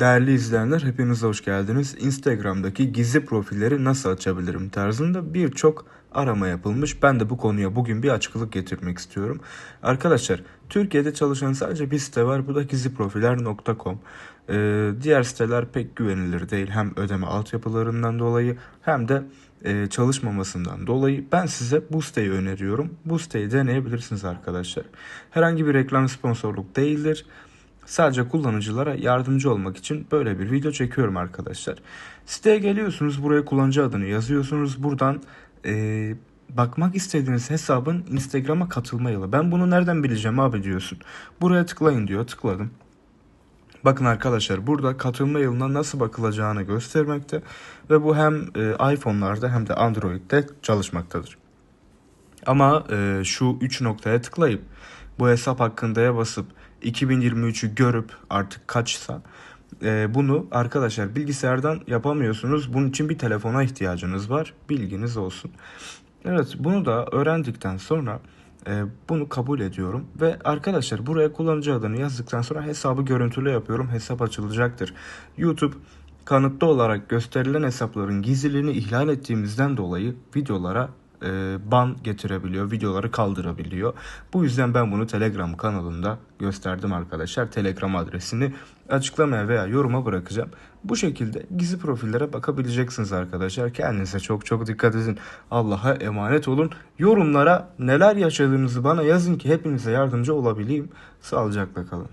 Değerli izleyenler hepiniz hoş geldiniz. Instagram'daki gizli profilleri nasıl açabilirim tarzında birçok arama yapılmış. Ben de bu konuya bugün bir açıklık getirmek istiyorum. Arkadaşlar Türkiye'de çalışan sadece bir site var. Bu da gizliprofiller.com. Ee, diğer siteler pek güvenilir değil. Hem ödeme altyapılarından dolayı hem de e, çalışmamasından dolayı ben size bu siteyi öneriyorum. Bu siteyi deneyebilirsiniz arkadaşlar. Herhangi bir reklam sponsorluk değildir. Sadece kullanıcılara yardımcı olmak için böyle bir video çekiyorum arkadaşlar. Siteye geliyorsunuz buraya kullanıcı adını yazıyorsunuz. Buradan e, bakmak istediğiniz hesabın Instagram'a katılma yılı. Ben bunu nereden bileceğim abi diyorsun. Buraya tıklayın diyor tıkladım. Bakın arkadaşlar burada katılma yılına nasıl bakılacağını göstermekte ve bu hem e, iPhone'larda hem de Android'de çalışmaktadır. Ama e, şu 3 noktaya tıklayıp bu hesap hakkındaya basıp 2023'ü görüp artık kaçsa e, bunu arkadaşlar bilgisayardan yapamıyorsunuz. Bunun için bir telefona ihtiyacınız var. Bilginiz olsun. Evet bunu da öğrendikten sonra e, bunu kabul ediyorum ve arkadaşlar buraya kullanıcı adını yazdıktan sonra hesabı görüntülü yapıyorum. Hesap açılacaktır. YouTube kanıtlı olarak gösterilen hesapların gizliliğini ihlal ettiğimizden dolayı videolara e, ban getirebiliyor, videoları kaldırabiliyor. Bu yüzden ben bunu Telegram kanalında gösterdim arkadaşlar. Telegram adresini açıklamaya veya yoruma bırakacağım. Bu şekilde gizli profillere bakabileceksiniz arkadaşlar. Kendinize çok çok dikkat edin. Allah'a emanet olun. Yorumlara neler yaşadığınızı bana yazın ki hepinize yardımcı olabileyim. Sağlıcakla kalın.